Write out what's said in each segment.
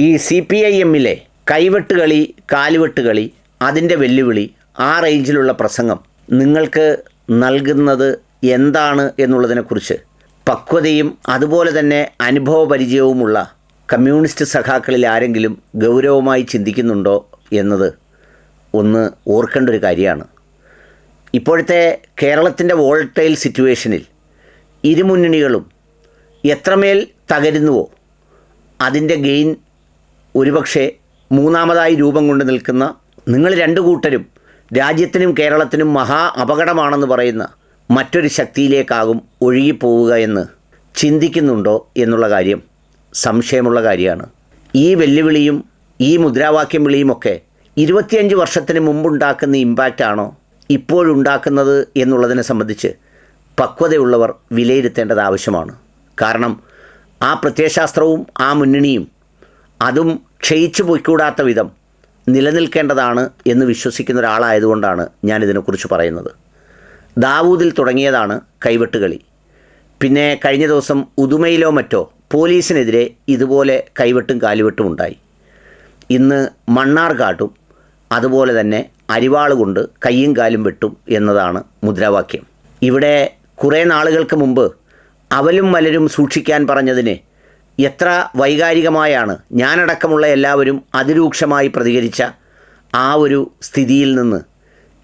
ഈ C P I എമ്മിലെ കൈവെട്ട് കളി കാലുവെട്ട് കളി അതിന്റെ വെല്ലുവിളി ആ റേഞ്ചിലുള്ള പ്രസംഗം നിങ്ങൾക്ക് നൽകുന്നത് എന്താണ് എന്നുള്ളതിനെക്കുറിച്ച് പക്വതയും അതുപോലെ തന്നെ അനുഭവ പരിചയവുമുള്ള കമ്മ്യൂണിസ്റ്റ് സഖാക്കളിൽ ആരെങ്കിലും ഗൗരവമായി ചിന്തിക്കുന്നുണ്ടോ എന്നത് ഒന്ന് ഓർക്കേണ്ട ഒരു കാര്യമാണ്. ഇപ്പോഴത്തെ കേരളത്തിന്റെ വോൾട്ടൈൽ സിറ്റുവേഷനിൽ ഇരുമുന്നണികളും എത്രമേൽ തകരുന്നുവോ അതിന്റെ ഗെയിൻ ഒരുപക്ഷെ മൂന്നാമതായി രൂപം കൊണ്ട് നിൽക്കുന്ന നിങ്ങൾ രണ്ടു കൂട്ടരും രാജ്യത്തിനും കേരളത്തിനും മഹാ അപകടമാണെന്ന് പറയുന്ന മറ്റൊരു ശക്തിയിലേക്കാകും ഒഴുകിപ്പോവുക എന്ന് ചിന്തിക്കുന്നുണ്ടോ എന്നുള്ള കാര്യം സംശയമുള്ള കാര്യമാണ്. ഈ വെല്ലുവിളിയും ഈ മുദ്രാവാക്യം വിളിയുമൊക്കെ ഇരുപത്തിയഞ്ച് വർഷത്തിന് മുമ്പുണ്ടാക്കുന്ന ഇമ്പാക്റ്റാണോ ഇപ്പോഴുണ്ടാക്കുന്നത് എന്നുള്ളതിനെ സംബന്ധിച്ച് പക്വതയുള്ളവർ വിലയിരുത്തേണ്ടത് ആവശ്യമാണ്. കാരണം ആ പ്രത്യയശാസ്ത്രവും ആ മുന്നണിയും അതും ക്ഷയിച്ചു പോയിക്കൂടാത്ത വിധം നിലനിൽക്കേണ്ടതാണ് എന്ന് വിശ്വസിക്കുന്ന ഒരാളായതുകൊണ്ടാണ് ഞാനിതിനെക്കുറിച്ച് പറയുന്നത്. ദാവൂദിൽ തുടങ്ങിയതാണ് കൈവെട്ടുകളി. പിന്നെ കഴിഞ്ഞ ദിവസം ഉദുമയിലോ മറ്റോ പോലീസിനെതിരെ ഇതുപോലെ കൈവെട്ടും കാലുവെട്ടും ഉണ്ടായി. ഇന്ന് മണ്ണാർക്കാട്ടും അതുപോലെ തന്നെ അരിവാൾ കൊണ്ട് കയ്യും കാലും വെട്ടും എന്നതാണ് മുദ്രാവാക്യം. ഇവിടെ കുറേ നാളുകൾക്ക് മുമ്പ് അവലും മലരും സൂക്ഷിക്കാൻ പറഞ്ഞതിന് എത്ര വൈകാരികമായാണ് ഞാനടക്കമുള്ള എല്ലാവരും അതിരൂക്ഷമായി പ്രതികരിച്ച ആ ഒരു സ്ഥിതിയിൽ നിന്ന്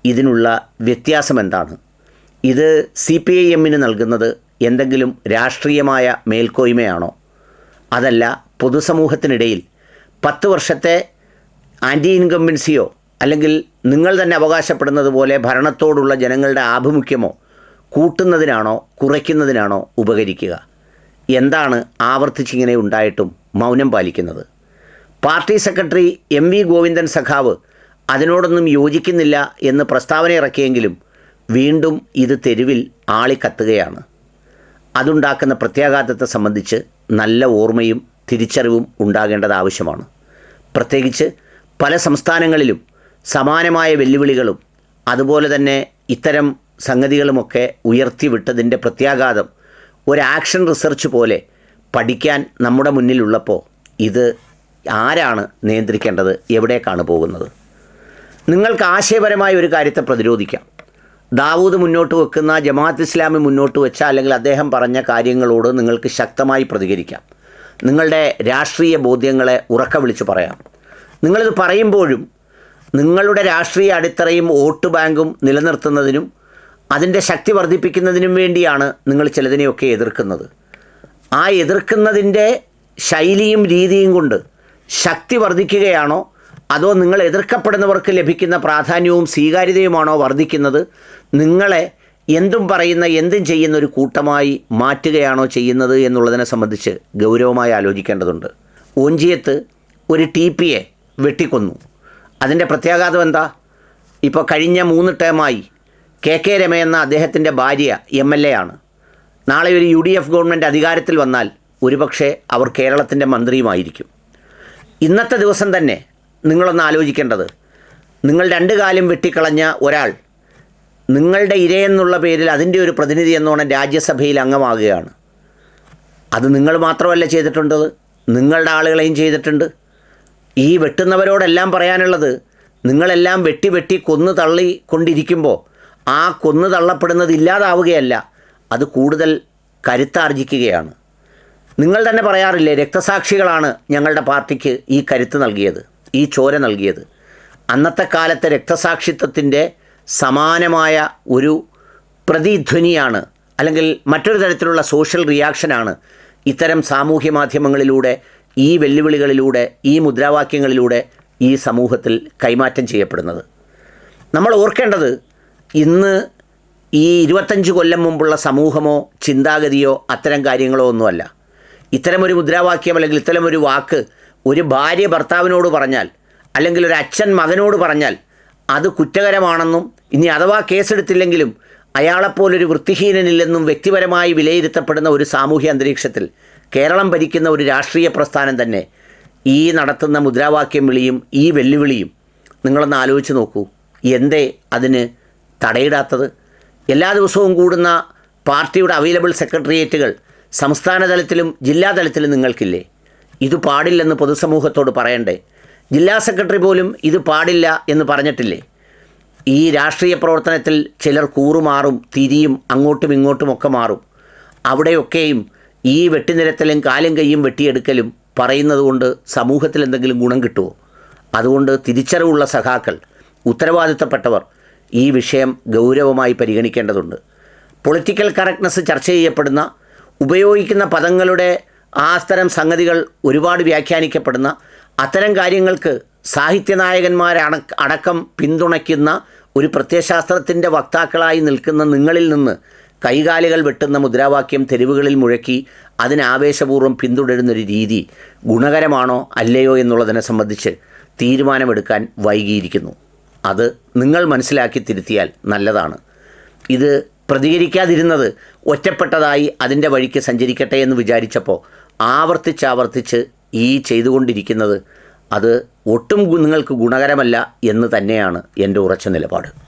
ഇതിനുള്ള വ്യത്യാസം എന്താണ് ഇത് സി പി ഐ എമ്മിന് നൽകുന്നത് എന്തെങ്കിലും രാഷ്ട്രീയമായ മേൽക്കോയ്മയാണോ? അതല്ല പൊതുസമൂഹത്തിനിടയിൽ പത്ത് വർഷത്തെ ആന്റി ഇൻകംബൻസിയോ അല്ലെങ്കിൽ നിങ്ങൾ തന്നെ അവകാശപ്പെടുന്നത് പോലെ ഭരണത്തോടുള്ള ജനങ്ങളുടെ ആഭിമുഖ്യമോ കൂട്ടുന്നതിനാണോ കുറയ്ക്കുന്നതിനാണോ ഉപകരിക്കുക? എന്താണ് ആവർത്തിച്ചിങ്ങനെ ഉണ്ടായിട്ടും മൗനം പാലിക്കുന്നത്? Party secretary M V Govindan സഖാവ് അതിനോടൊന്നും യോജിക്കുന്നില്ല എന്ന് പ്രസ്താവന ഇറക്കിയെങ്കിലും വീണ്ടും ഇത് തെരുവിൽ ആളിക്കത്തുകയാണ്. അതുണ്ടാക്കുന്ന പ്രത്യാഘാതത്തെ സംബന്ധിച്ച് നല്ല ഓർമ്മയും തിരിച്ചറിവും ഉണ്ടാകേണ്ടത് ആവശ്യമാണ്. പ്രത്യേകിച്ച് പല സംസ്ഥാനങ്ങളിലും സമാനമായ വെല്ലുവിളികളും അതുപോലെ തന്നെ ഇത്തരം സംഗതികളുമൊക്കെ ഉയർത്തിവിട്ടതിന്റെ പ്രത്യാഘാതം ഒരു ആക്ഷൻ റിസർച്ച് പോലെ പഠിക്കാൻ നമ്മുടെ മുന്നിലുള്ളപ്പോൾ ഇത് ആരാണ് നിയന്ത്രിക്കേണ്ടത്? എവിടേക്കാണ് പോകുന്നത്? നിങ്ങൾക്ക് ആശയപരമായ ഒരു കാര്യത്തെ പ്രതിരോധിക്കാം. ദാവൂദ് മുന്നോട്ട് വെക്കുന്ന ജമാഅത്ത് ഇസ്ലാമി മുന്നോട്ട് വെച്ച അല്ലെങ്കിൽ അദ്ദേഹം പറഞ്ഞ കാര്യങ്ങളോട് നിങ്ങൾക്ക് ശക്തമായി പ്രതികരിക്കാം. നിങ്ങളുടെ രാഷ്ട്രീയ ബോധ്യങ്ങളെ ഉറക്ക വിളിച്ച് പറയാം. നിങ്ങളിത് പറയുമ്പോഴും നിങ്ങളുടെ രാഷ്ട്രീയ അടിത്തറയും വോട്ട് ബാങ്കും നിലനിർത്തുന്നതിനും അതിന്റെ ശക്തി വർദ്ധിപ്പിക്കുന്നതിനും വേണ്ടിയാണ് നിങ്ങൾ ചിലതിനെയൊക്കെ എതിർക്കുന്നത്. ആ എതിർക്കുന്നതിന്റെ ശൈലിയും രീതിയും കൊണ്ട് ശക്തി വർദ്ധിക്കുകയാണോ? അതോ നിങ്ങൾ എതിർക്കപ്പെടുന്നവർക്ക് ലഭിക്കുന്ന പ്രാധാന്യവും സ്വീകാര്യതയുമാണോ വർദ്ധിക്കുന്നത്? നിങ്ങളെ എന്തും പറയുന്ന എന്തും ചെയ്യുന്ന ഒരു കൂട്ടമായി മാറ്റുകയാണോ ചെയ്യുന്നത് എന്നുള്ളതിനെ സംബന്ധിച്ച് ഗൗരവമായി ആലോചിക്കേണ്ടതുണ്ട്. ഓഞ്ചിയത്ത് ഒരു ടി പിയെ വെട്ടിക്കൊന്നു. അതിന്റെ പ്രത്യാഘാതം എന്താ? ഇപ്പോൾ കഴിഞ്ഞ മൂന്ന് ടേമായി കെ കെ രമ എന്ന അദ്ദേഹത്തിന്റെ ഭാര്യ എം എൽ എ ആണ്. നാളെ ഒരു യു ഡി എഫ് ഗവൺമെന്റ് അധികാരത്തിൽ വന്നാൽ ഒരുപക്ഷെ അവർ കേരളത്തിന്റെ മന്ത്രിയുമായിരിക്കും. ഇന്നത്തെ ദിവസം തന്നെ നിങ്ങളൊന്ന് ആലോചിക്കേണ്ടത് നിങ്ങൾ രണ്ട് കാലം വെട്ടിക്കളഞ്ഞ ഒരാൾ നിങ്ങളുടെ ഇരയെന്നുള്ള പേരിൽ അതിന്റെ ഒരു പ്രതിനിധി എന്നോണം രാജ്യസഭയിൽ അംഗമാകുകയാണ്. അത് നിങ്ങൾ മാത്രമല്ല ചെയ്തിട്ടുണ്ടത് നിങ്ങളുടെ ആളുകളെയും ചെയ്തിട്ടുണ്ട്. ഈ വെട്ടുന്നവരോടെല്ലാം പറയാനുള്ളത് നിങ്ങളെല്ലാം വെട്ടി വെട്ടി കൊന്നു തള്ളി കൊണ്ടിരിക്കുമ്പോൾ ആ കൊന്നു തള്ളപ്പെടുന്നത് ഇല്ലാതാവുകയല്ല. അത് കൂടുതൽ കരുത്താർജിക്കുകയാണ്. നിങ്ങൾ തന്നെ പറയാറില്ലേ രക്തസാക്ഷികളാണ് ഞങ്ങളുടെ പാർട്ടിക്ക് ഈ കരുത്ത് നൽകിയത് ഈ ചോര നൽകിയത്. അന്നത്തെ കാലത്തെ രക്തസാക്ഷിത്വത്തിന്റെ സമാനമായ ഒരു പ്രതിധ്വനിയാണ് അല്ലെങ്കിൽ മറ്റൊരു തരത്തിലുള്ള സോഷ്യൽ റിയാക്ഷനാണ് ഇത്തരം സാമൂഹ്യ മാധ്യമങ്ങളിലൂടെ ഈ വെല്ലുവിളികളിലൂടെ ഈ മുദ്രാവാക്യങ്ങളിലൂടെ ഈ സമൂഹത്തിൽ കൈമാറ്റം ചെയ്യപ്പെടുന്നത്. നമ്മൾ ഓർക്കേണ്ടത് ഇന്ന് ഈ ഇരുപത്തഞ്ച് കൊല്ലം മുമ്പുള്ള സമൂഹമോ ചിന്താഗതിയോ അത്തരം കാര്യങ്ങളോ ഒന്നുമല്ല. ഇത്തരമൊരു മുദ്രാവാക്യം അല്ലെങ്കിൽ ഇത്തരമൊരു വാക്ക് ഒരു ഭാര്യ ഭർത്താവിനോട് പറഞ്ഞാൽ അല്ലെങ്കിൽ ഒരു അച്ഛൻ മകനോട് പറഞ്ഞാൽ അത് കുറ്റകരമാണെന്നും ഇനി അഥവാ കേസെടുത്തില്ലെങ്കിലും അയാളെപ്പോലൊരു വൃത്തിഹീനനില്ലെന്നും വ്യക്തിപരമായി വിലയിരുത്തപ്പെടുന്ന ഒരു സാമൂഹ്യ അന്തരീക്ഷത്തിൽ കേരളം ഭരിക്കുന്ന ഒരു രാഷ്ട്രീയ പ്രസ്ഥാനം തന്നെ ഈ നടത്തുന്ന മുദ്രാവാക്യം വിളിയും ഈ വെല്ലുവിളിയും നിങ്ങളൊന്ന് ആലോചിച്ച് നോക്കൂ. എന്തേ അതിന് തടയിടാത്തത്. എല്ലാ ദിവസവും കൂടുന്ന പാർട്ടിയുടെ അവൈലബിൾ സെക്രട്ടേറിയറ്റുകൾ സംസ്ഥാന തലത്തിലും ജില്ലാ തലത്തിലും നിങ്ങൾക്കില്ലേ? ഇത് പാടില്ലെന്ന് പൊതുസമൂഹത്തോട് പറയണ്ടേ? ജില്ലാ സെക്രട്ടറി പോലും ഇത് പാടില്ല എന്ന് പറഞ്ഞിട്ടില്ലേ? ഈ രാഷ്ട്രീയ പ്രവർത്തനത്തിൽ ചിലർ കൂറുമാറും തിരിയും അങ്ങോട്ടും ഇങ്ങോട്ടും ഒക്കെ മാറും. അവിടെയൊക്കെയും ഈ വെട്ടിനിരത്തലും കാലും കൈയും വെട്ടിയെടുക്കലും പറയുന്നത് കൊണ്ട് സമൂഹത്തിൽ എന്തെങ്കിലും ഗുണം കിട്ടുമോ അതുകൊണ്ട് തിരിച്ചറിവുള്ള സഖാക്കൾ ഉത്തരവാദിത്തപ്പെട്ടവർ ഈ വിഷയം ഗൗരവമായി പരിഗണിക്കേണ്ടതുണ്ട്. പൊളിറ്റിക്കൽ കറക്റ്റ്നസ് ചർച്ച ചെയ്യപ്പെടുന്ന ഉപയോഗിക്കുന്ന പദങ്ങളുടെ ആ തരം സംഗതികൾ ഒരുപാട് വ്യാഖ്യാനിക്കപ്പെടുന്ന അത്തരം കാര്യങ്ങൾക്ക് സാഹിത്യനായകന്മാരട അടക്കം പിന്തുണയ്ക്കുന്ന ഒരു പ്രത്യയശാസ്ത്രത്തിന്റെ വക്താക്കളായി നിൽക്കുന്ന നിങ്ങളിൽ നിന്ന് കൈകാലുകൾ വെട്ടുന്ന മുദ്രാവാക്യം തെരുവുകളിൽ മുഴക്കി അതിനാവേശപൂർവം പിന്തുടരുന്നൊരു രീതി ഗുണകരമാണോ അല്ലയോ എന്നുള്ളതിനെ സംബന്ധിച്ച് തീരുമാനമെടുക്കാൻ വൈകിയിരിക്കുന്നു. അത് നിങ്ങൾ മനസ്സിലാക്കി തിരുത്തിയാൽ നല്ലതാണ്. ഇത് പ്രതികരിക്കാതിരുന്നത് ഒറ്റപ്പെട്ടതായി അതിന്റെ വഴിക്ക് സഞ്ചരിക്കട്ടെ എന്ന് വിചാരിച്ചപ്പോൾ ആവർത്തിച്ചാവർത്തിച്ച് ഈ ചെയ്തുകൊണ്ടിരിക്കുന്നത് അത് ഒട്ടും നിങ്ങൾക്ക് ഗുണകരമല്ല എന്ന് തന്നെയാണ് എന്റെ ഉറച്ച നിലപാട്.